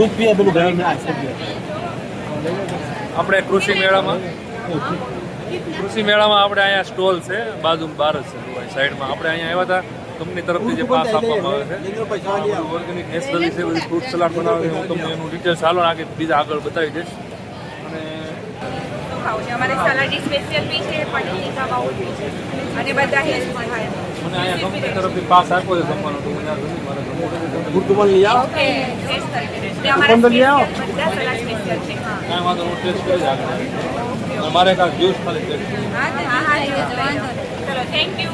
દૂધ પીએ પેલું ગરમ આપણે કૃષિ મેળામાં? કૃષિ મેળામાં આપણે અહીંયા સ્ટોલ છે બાજુ બાર જ છે સાઈડમાં. આપણે અહીંયા આવ્યા હતા કંપની તરફથી જે પાસ આપવામાં આવે છે. ઓર્ગેનિક નેચરલી છે બધી ફ્રૂટ સલાડ બનાવે છે હું તમને એનું ડિટેલ્સ હાલો આગળ બીજા આગળ બતાવી દઈશ. અને અમારે સલાડ સ્પેશિયલ બી છે પનીર ટીકા બાઉલ બી છે. અને બધા હેલ્થ મને અહીંયા કંપની તરફથી પાસ આપ્યો છે જમવાનો તો મને મોર્નિંગ લઈ આવો. અમારા છે હા. કાંઈ વાંધો નહીં, હું ટેસ્ટ કરી જ આગળ. અને કાંઈક જ્યુસ ખાલી ટેસ્ટ હા હા હા વાંધો નહીં. ચલો થેન્ક યુ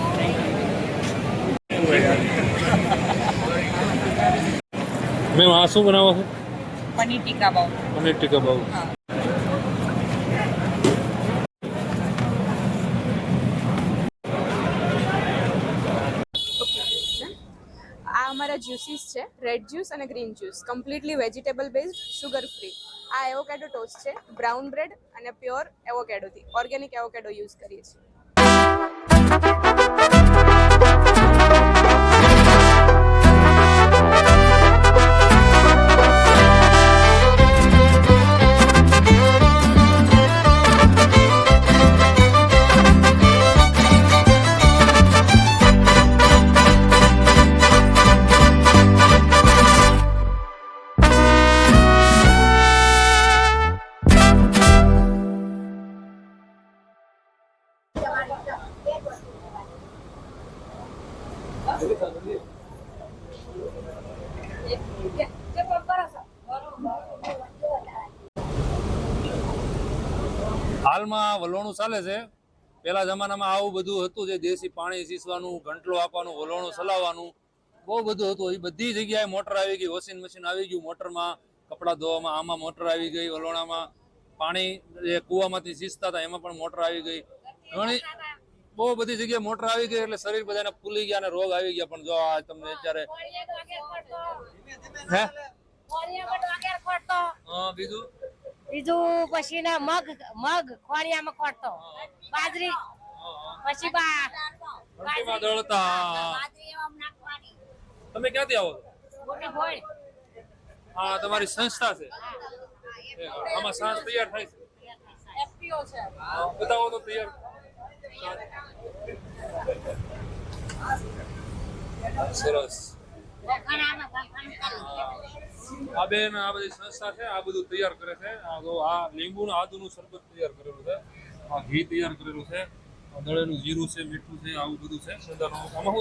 મેમ આ શું બનાવો છો? પનીર ટીકા પનીર ટીકા આ અમારા જ્યુસીસ છે રેડ જ્યુસ અને green juice completely vegetable based sugar free આ એવોકેડો ટોસ્ટ છે બ્રાઉન બ્રેડ અને પ્યોર એવોકેડોથી ઓર્ગેનિક એવોકેડો યુઝ કરીએ છીએ. વલોણું ચાલે છે. પહેલા જમાનામાં આવું બધું હતું જે દેશી પાણી સીસવાનું ઘંટલો આપવાનું વલોણું ચલાવવાનું બહુ બધું હતું. એ બધી જગ્યાએ મોટર આવી ગઈ વોશિંગ મશીન આવી ગયું મોટરમાં કપડાં ધોવામાં આમાં મોટર આવી ગઈ વલોણામાં પાણી જે કૂવામાંથી સીસતા હતા એમાં પણ મોટર આવી ગઈ. ઘણી બહુ બધી જગ્યાએ મોટર આવી ગઈ એટલે શરીર બધાને ફૂલી ગયા અને રોગ આવી ગયા. પણ જો આ તમને અત્યારે હે? હા બીજું? બીજું પછી ને મગ મગ ખોળિયામાં ખોટતો બાજરી. પછી બા દળતા. બાજરી તમે ક્યાંથી આવો હા તમારી સંસ્થા છે. આમાં સાંજ તૈયાર થાય છે. એફપીઓ છે. હા, બતાવો તો તૈયાર. સરસ. આ બેન આ બધી સંસ્થા છે, આ બધું તૈયાર કરે છે. આ લીંબુ આદુનું શરબત તૈયાર કરેલું છે. આ ઘી તૈયાર કરેલું છે. દળેલું જીરું છે, મીઠું છે, આવું બધું છે. આમાં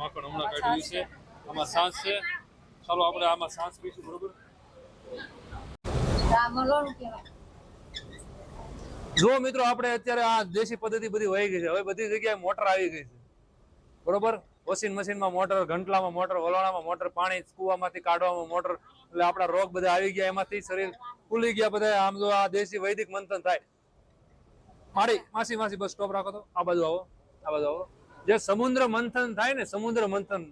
માખણ હમણાં કાઢ્યું છે. આમાં સાસ છે. ચાલો આપણે આમાં સાસ પીશું, બરોબર? જો મિત્રો, આપણે અત્યારે આ દેશી પદ્ધતિ બધી વહી ગઈ છે. હવે બધી જગ્યાએ મોટર આવી ગઈ છે. બરોબર? વોશિંગ મશીનમાં મોટર, ઘંટલામાં મોટર વલોણામાં મોટર, પાણી કૂવામાંથી કાઢવામાં મોટર. એટલે આપણા રોગ બધા આવી ગયા, એમાંથી શરીર ફૂલી ગયા બધા. આમ જો આ દેશી વૈદિક મંથન થાય. મારી માસી માસી, બસ સ્ટોપ રાખો તો. આ બાજુ આવો, આ બાજુ આવો. જે સમુદ્ર મંથન થાય ને, સમુદ્ર મંથન.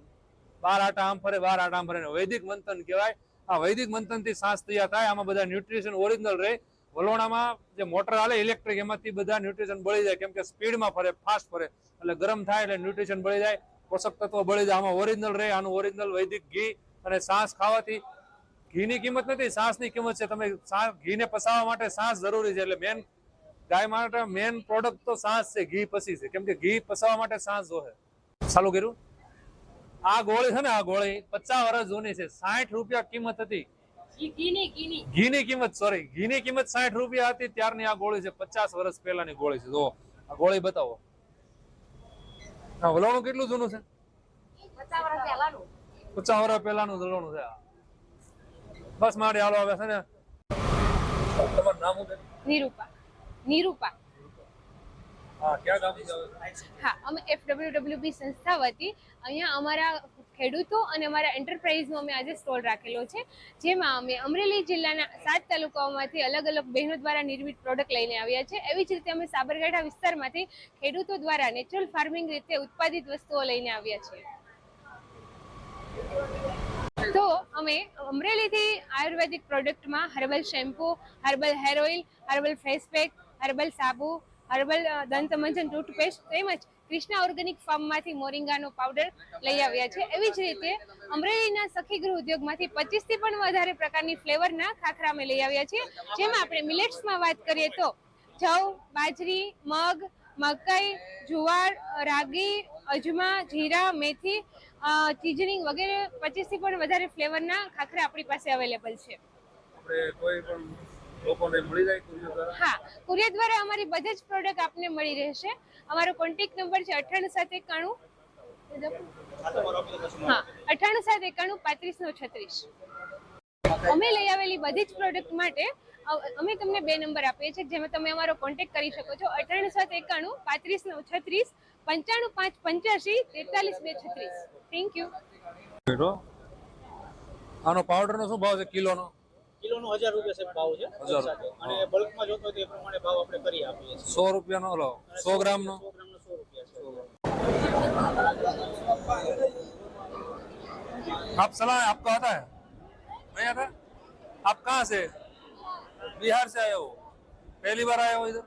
બાર આટા આમ ફરે, બાર આટા આમ ફરે. વૈદિક મંથન કહેવાય. આ વૈદિક મંથનથી શ્વાસ તૈયાર થાય. આમાં બધા ન્યુટ્રિશન ઓરિજિનલ રહે. વલોણામાં જે મોટર હાલે ઇલેક્ટ્રિક એમાંથી બધા ન્યુટ્રિશન બળી જાય. કેમ કે સ્પીડમાં ફરે ફાસ્ટ ફરે. એટલે ગરમ થાય એટલે ન્યુટ્રિશન બળી જાય. પોષક તત્વો બળી જાય. આમાં ઓરિજિનલ રહે આનું ઓરિજિનલ વૈદિક ઘી અને સાસ ખાવાથી ઘીની કિંમત નથી સાસની કિંમત છે. તમે ઘીને પસાવવા માટે સાસ જરૂરી છે. એટલે મેન ગાય માટે મેન પ્રોડક્ટ તો સાસ છે ઘી પછી છે. કેમ કે ઘી પસાવવા માટે સાસ જોહે. ચાલુ કર્યું? આ ગોળી છે ને આ ગોળી પચાસ વર્ષ જૂની છે. સાઠ રૂપિયા કિંમત હતી. ઘીની કિંમત સોરી ઘીની કિંમત સાઠ રૂપિયા હતી. ત્યારની આ ગોળી છે પચાસ વર્ષ પહેલાની ગોળી છે. જો આ ગોળી બતાવો. હા વલોણું કેટલું જૂનું છે? પચાસ વર્ષ પહેલાનું. વલોણું છે બસ મારે હાલો આવે છે ને. તમારું નામ શું નિરૂપા. નિરૂપા. હા અમે એફડબ્લ્યુડબ્લ્યુપી સંસ્થા વતી અહીંયા અમારા ખેડૂતો અને અમારા એન્ટરપ્રાઇઝનો અમે આજે સ્ટોલ રાખેલો છે. જેમાં અમે અમરેલી જિલ્લાના સાત તાલુકાઓમાંથી અલગ અલગ બહેનો દ્વારા નિર્મિત પ્રોડક્ટ લઈને આવ્યા છે. એવી જ રીતે અમે સાબરકાંઠા વિસ્તારમાંથી ખેડૂતો દ્વારા નેચરલ ફાર્મિંગ રીતે ઉત્પાદિત વસ્તુઓ લઈને આવ્યા છીએ. તો અમે અમરેલીથી ayurvedic પ્રોડક્ટમાં herbal shampoo herbal hair oil herbal face pack herbal સાબુ હર્બલ દંતમંજન ટૂથપેસ્ટ તેમજ કૃષ્ણા ઓર્ગેનિક ફાર્મમાંથી મોરિંગાનો પાવડર લઈ આવ્યા છે. એવી જ રીતે અમરેલીના સખી ગૃહ ઉદ્યોગમાંથી પચીસથી પણ વધારે પ્રકારની ફ્લેવરના ખાખરા અમે લઈ આવ્યા છીએ. જેમાં આપણે મિલેટ્સમાં વાત કરીએ તો જવ, બાજરી, મગ, મકાઈ, જુવાર, રાગી, અજમા, જીરા, મેથી ચીજનિંગ વગેરે પચીસથી પણ વધારે ફ્લેવરના ખાખરા આપણી પાસે અવેલેબલ છે. આપણે કોઈ પણ લોકોને મળી જાય કુરિયર દ્વારા? હા કુરિયર દ્વારા અમારી બધી જ પ્રોડક્ટ આપને મળી રહેશે. અમારો કોન્ટેક્ટ નંબર છે અઠ્ઠાણું સાત એકાણું. હા અઠ્ઠાણું સાત એકાણું પાંત્રીસ છત્રીસ. અમે લઈ આવેલી બધી જ પ્રોડક્ટ માટે અમે તમને બે નંબર આપીએ છીએ જેમાં તમે અમારો કોન્ટેક્ટ કરી શકો છો. અઠ્ઠાણું સાત એકાણું પાંત્રીસ નવ છત્રીસ પંચાણું પાંચ પંચ્યાસી તેતાલીસ બે છત્રીસ. થેન્ક યુ આનો પાવડરનો શું ભાવ છે? કિલોનો? કિલોનો હજાર રૂપિયા સાહેબ ભાવ છે હજાર. સાથે. અને બલ્કમાં જોતો હોય તો એ પ્રમાણે ભાવ આપણે કરી આપીએ છીએ સો રૂપિયાનો ઓલો સો ગ્રામનો સો ગ્રામનો સો રૂપિયા છે आप सलाह है आपको आता है नहीं आता आप कहाँ से बिहार से आए हो पहली बार आए हो इधर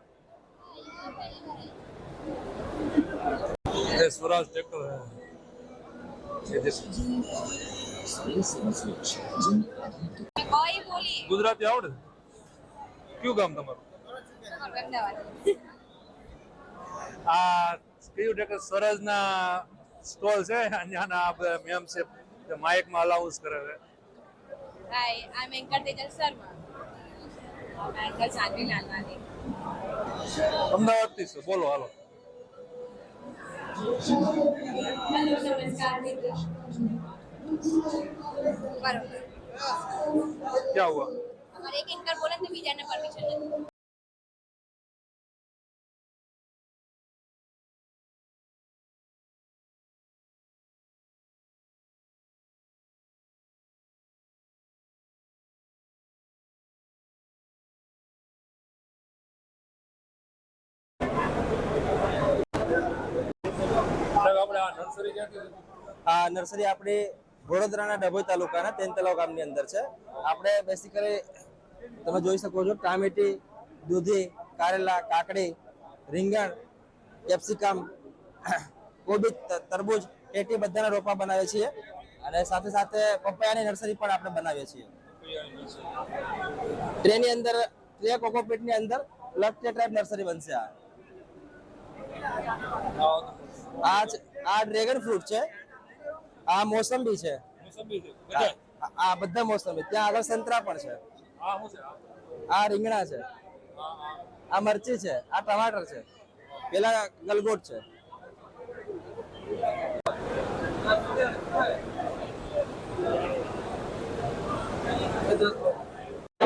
ये स्वराज ट्रैक्टर है ये देखो। કોઈ બોલીએ ગુજરાતી આવડે? કયું ગામ તમારું? આ કયું ટ્રેક્ટર સરસના સ્ટોલ છે ત્યાંના આ બધા મેમ છે માઇકમાં અલાઉન્સ કરે છે. Hi I am anchor Tejal Sharma anchor Sanvi Lalwani અમદાવાદથી છે બોલો હાલો. નમસ્કાર મિત્રો બરોબર. क्या हुआ અમારે એક એન્કર બોલે તો બીજાને પરમિશન નથી સાહેબ આપણે આ નર્સરી ક્યાંથી છે? આ નર્સરી આપણી વડોદરાના ડભોઈ તાલુકાના તેન તલાવ ગામની અંદર છે. આપણે બેસિકલી તમે જોઈ શકો છો ટામેટી, દૂધી, કારેલા, કાકડી, રીંગણ, કેપ્સિકમ, કોબી, ત- તરબૂચ ટેટી બધાના રોપા બનાવીએ છીએ. અને સાથે સાથે પપૈયાની નર્સરી પણ આપણે બનાવીએ છીએ. ટ્રેની અંદર, ટ્રે કોકોપીટની અંદર લક ટ્રેપ નર્સરી બનશે આ. આ ડ્રેગન ફ્રૂટ છે. આ મોસંબી છે મોસંબી છે આ આ બધા મોસંબી ત્યાં આગળ સંતરા પણ છે આ શું છે આ? આ રીંગણા છે આ મરચી છે આ ટમાટર છે પેલા ગલગોટ છે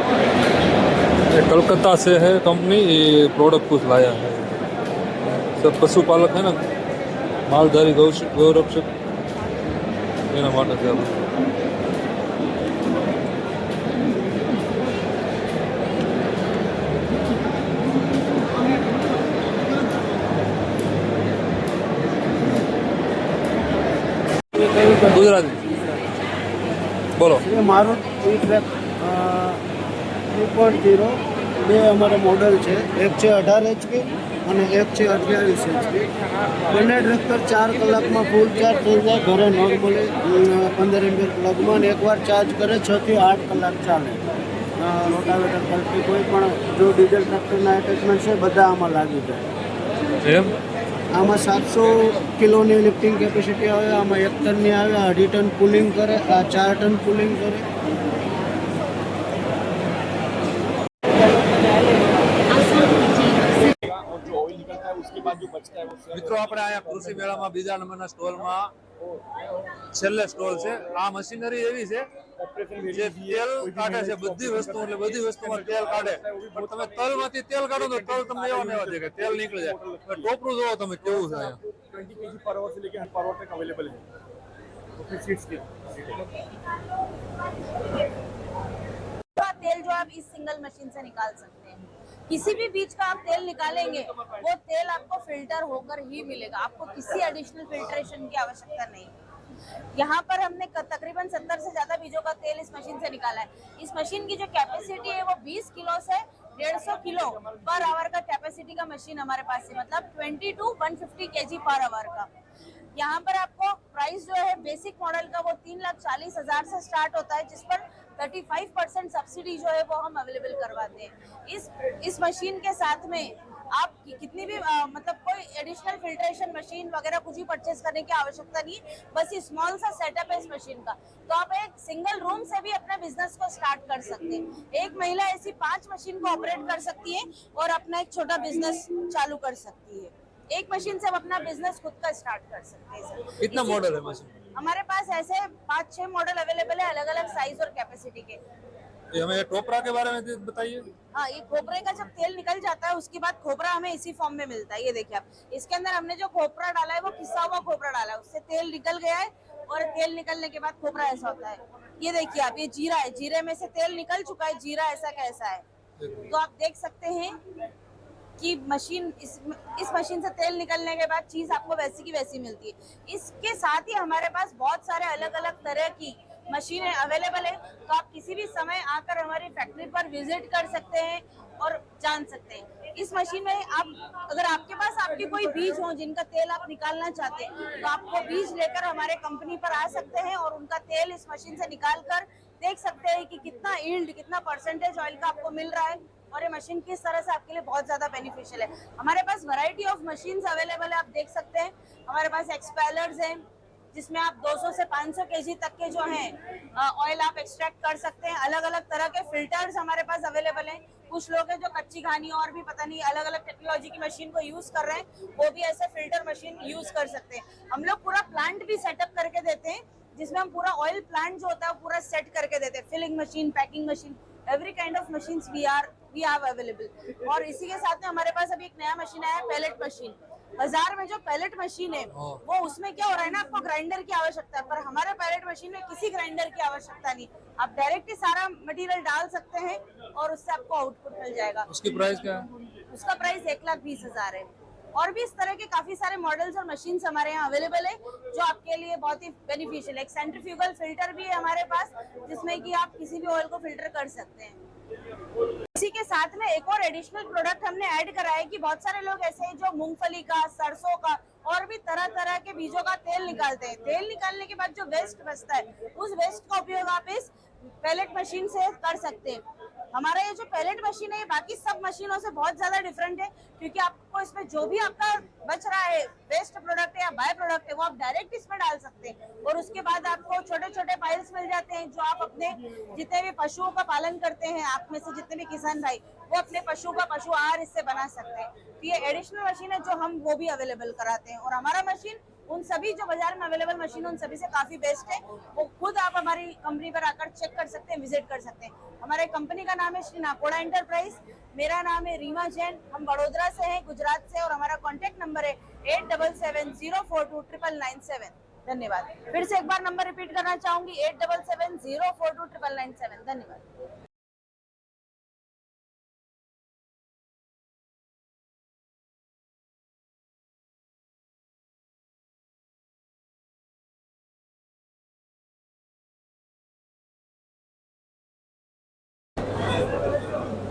ये कलकत्ता से है कंपनी ये प्रोडक्ट कुछ लाया है सब पशुपालक है ना मालधारी गौ गौरक्षक એના માટે છે. ગુજરાતી. બોલો. મારું E track two point zero બે અમારા મોડલ છે. એક છે અઢાર એચપી અને એક છે અઠ્યાવીસ ઇંચ. બંને ટ્રેક્ટર ચાર કલાકમાં ફૂલ ચાર્જ થઈ જાય. ઘરે નોર્મલી પંદર એમ્પિયર પ્લગમાં એકવાર ચાર્જ કરે છ થી આઠ કલાક ચાલે. રોટાવેટર કરતી કોઈ પણ જો ડીઝલ ટ્રેક્ટરના એટેચમેન્ટ છે બધા આમાં લાગી જાય. એમ? આમાં સાતસો કિલોની લિફ્ટિંગ કેપેસિટી આવે આમાં એક ટનની આવે અઢી ટન પુલિંગ કરે આ ચાર ટન પુલિંગ કરે. મિત્રો આપણે અહીંયા કૃષિ મેળામાં બીજા નંબરના સ્ટોલમાં છેલ્લે સ્ટોલ છે આ મશીનરી એવી છે જે તેલ કાઢે છે બધી વસ્તુ એટલે બધી વસ્તુમાં તેલ કાઢે પણ તમે તલમાંથી તેલ કાઢો તો તલ તમને એવા ને એવા દેખાય તેલ નીકળી જાય હવે ટોપરું જોવો તમે કેવું છે અહીંયા ट्वेंटी के जी पर आवर से लेके हर पर आवर तक अवेलेबल है तो फिर सीट्स की का तेल जो आप इस सिंगल मशीन से निकाल सकते हैं किसी भी बीज का आप तेल निकालेंगे, वो तेल आपको फ़िल्टर होकर ही मिलेगा। आपको किसी एडिशनल फिल्ट्रेशन की आवश्यकता नहीं। यहाँ पर हमने तकरीबन 70 से ज़्यादा बीजों का तेल इस मशीन से निकाला है। इस मशीन की जो कैपेसिटी है, वो 20 किलो से डेढ़ सौ किलो पर आवर का कैपेसिटी का मशीन हमारे पास है। मतलब ट्वेंटी टू वन फिफ्टी के जी पर आवर का। यहाँ पर आपको प्राइस जो है बेसिक मॉडल का वो तीन लाख चालीस हज़ार से स्टार्ट होता है, जिस पर 35 परसेंट सब्सिडी जो है वो हम अवेलेबल करवाते हैं। इस इस मशीन के साथ में आप कितनी भी अ, मतलब कोई एडिशनल फिल्ट्रेशन मशीन वगैरह कुछ भी परचेज करने की आवश्यकता नहीं बस ये स्मॉल सा सेटअप है इस मशीन का। तो आप एक सिंगल रूम से भी अपना बिज़नेस को स्टार्ट कर सकते हैं। एक महिला ऐसी पाँच मशीन को ऑपरेट कर सकती है और अपना एक छोटा बिज़नेस चालू कर सकती है। एक मशीन से हम अपना बिज़नेस खुद का स्टार्ट कर सकते हैं कितना मॉडल है मशीन हमारे पास ऐसे पाँच छह मॉडल अवेलेबल है अलग अलग साइज़ और कैपेसिटी के। ये हमें टोपरा के बारे में बताइए। हाँ ये खोपरे का जब तेल निकल जाता है उसके बाद खोपरा हमें इसी फॉर्म में मिलता है ये देखिए आप। इसके अंदर हमने जो खोपरा डाला है वो किसा हुआ खोपरा डाला है उससे तेल निकल गया है और तेल निकलने के बाद खोपरा ऐसा होता है। ये देखिए आप ये जीरा है जीरे में से तेल निकल चुका है जीरा ऐसा कैसा है। तो आप देख सकते हैं कि मशीन, इस इस मशीन से तेल निकलने के बाद चीज़ आपको वैसी की वैसी मिलती है। इसके साथ ही हमारे पास बहुत सारे अलग अलग तरह की मशीनें अवेलेबल है। तो आप किसी भी समय आकर हमारी फैक्ट्री पर विज़िट कर सकते हैं और जान सकते हैं। इस मशीन में आप, अगर आपके पास आपके कोई बीज हो जिनका तेल आप निकालना चाहते हैं तो आप वो बीज लेकर हमारे कंपनी पर आ सकते हैं और उनका तेल इस मशीन से निकाल कर देख सकते हैं कि कितना ईल्ड कितना परसेंटेज ऑयल का आपको मिल रहा है। और ये मशीन किस तरह से आपके लिए बहुत ज़्यादा बेनिफिशियल है। हमारे पास वैरायटी ऑफ़ मशीन्स अवेलेबल है, आप देख सकते हैं। हमारे पास एक्सपेलर्स हैं, जिसमें आप 200 से 500 केजी तक के जो हैं ऑयल आप एक्सट्रैक्ट कर सकते हैं। अलग अलग तरह के फिल्टर्स हमारे पास अवेलेबल हैं। कुछ लोग हैं जो कच्ची घानी और भी पता नहीं अलग अलग टेक्नोलॉजी की मशीन को यूज़ कर रहे हैं, वो भी ऐसे फ़िल्टर मशीन यूज़ कर सकते हैं। हम लोग पूरा प्लांट भी सेटअप करके देते हैं, जिसमें हम पूरा ऑयल प्लांट जो होता है पूरा सेट करके देते हैं। Filling machine packing machine every kind of machine we are we have available और इसी के साथ में हमारे पास अभी एक नया मशीन आया है पैलेट मशीन बाज़ार में जो पैलेट मशीन है वो उसमें क्या हो रहा है ना आपको ग्राइंडर की आवश्यकता है पर हमारे पैलेट मशीन में किसी ग्राइंडर की आवश्यकता नहीं। आप डायरेक्ट ही सारा मटेरियल डाल सकते हैं और उससे आपको आउटपुट मिल जाएगा। उसकी प्राइस क्या है? उसका प्राइस एक लाख बीस हज़ार है। और भी इस तरह के काफ़ी सारे मॉडल्स और मशीन हमारे यहाँ अवेलेबल है जो आपके लिए बहुत ही बेनिफिशियल है। एक सेंट्रीफ्यूगल फ़िल्टर भी है हमारे पास जिसमें कि आप किसी भी ऑयल को फ़िल्टर कर सकते हैं। इसी के साथ में एक और एडिशनल प्रोडक्ट हमने ऐड करा है कि बहुत सारे लोग ऐसे हैं जो मूंगफली का, सरसों का और भी तरह तरह के बीजों का तेल निकालते हैं। तेल निकालने के बाद जो वेस्ट बचता है, उस वेस्ट का उपयोग आप इस पैलेट मशीन से कर सकते हैं। हमारा ये जो पैलेट मशीन है, ये बाकी सब मशीनों से बहुत ज़्यादा डिफरेंट है, क्योंकि आपको इसमें जो भी आपका बच रहा है वेस्ट प्रोडक्ट है या बाय प्रोडक्ट है, वो आप डायरेक्ट इसमें डाल सकते हैं। और उसके बाद आपको छोटे छोटे पाइल्स मिल जाते हैं, जो आप अपने जितने भी पशुओं का पालन करते हैं, आप में से जितने भी किसान भाई, वो अपने पशु का पशु आहार इससे बना सकते हैं। तो ये एडिशनल मशीन है जो हम वो भी अवेलेबल कराते हैं। और हमारा मशीन उन सभी जो बाज़ार में अवेलेबल मशीन उन सभी से काफ़ी बेस्ट है। वो खुद आप हमारी कंपनी पर आकर चेक कर सकते हैं विज़िट कर सकते हैं। हमारे कंपनी का नाम है श्री नाकोड़ा एंटरप्राइज मेरा नाम है रीमा जैन। हम बड़ोदरा से हैं, गुजरात से और हमारा कॉन्टेक्ट नंबर है eight double seven zero four two triple nine seven धन्यवाद। फिर से एक बार नंबर रिपीट करना चाहूँगी eight double seven zero four two triple nine seven धन्यवाद।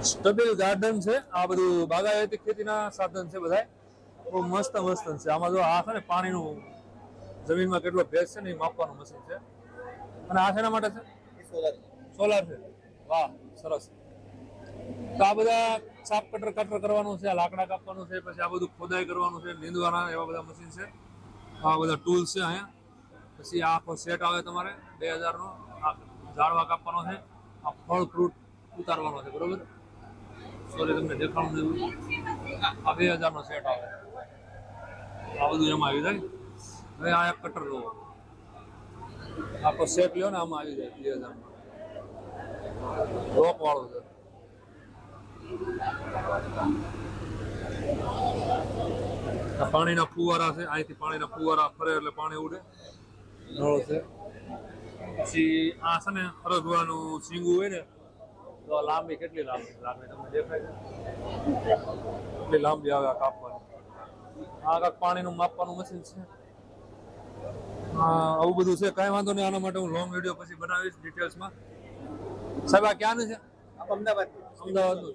સ્ટબેલ ગાર્ડન છે. આ બધું બાગાયતી ખેતીના સાધન છે બધા બહુ મસ્ત મસ્ત છે. આમાં જો આ છે ને પાણીનું જમીનમાં કેટલો ભેજ છે ને એ માપવાનું મશીન છે. અને આ શેના માટે છે? સોલાર છે. વાહ સરસ. તો આ બધા સાપ કટર કટર કરવાનું છે આ લાકડા કાપવાનું છે પછી આ બધું ખોદાઈ કરવાનું છે નીંદવાના એવા બધા મશીન છે. આ બધા ટૂલ્સ છે અહીંયા. પછી આ આખો સેટ આવે તમારે બે હજારનો. આ ઝાડવા કાપવાનો છે. આ ફળ ફ્રૂટ ઉતારવાનો છે બરોબર? સોરી તમને દેખાડું નહીં આ બે હજારનો સેટ આવે. આ બધું એમાં આવી જાય. હવે આ એક કટર લો આખો સેટ લ્યો ને, આમાં આવી જાય બે હજારમાં રોપ વાળો છે. પાણીના ફુવારા છે. અહીંથી પાણીના ફુવારા ફરે એટલે પાણી ઉડે. નળો છે. પછી આ છે ને હરગવાનું સીંગું હોય ને તો લાંબી કેટલી લાંબી લાંબી તમને દેખાય કેટલી લાંબી આવે આ કાપવાની? આ કાંક પાણીનું માપવાનું મશીન છે? આવું બધું છે. કાંઈ વાંધો નહીં આના માટે હું લોંગ વીડિયો પછી બનાવીશ ડિટેલ્સમાં સાહેબ આ ક્યાંનું છે? અમદાવાદ અમદાવાદનું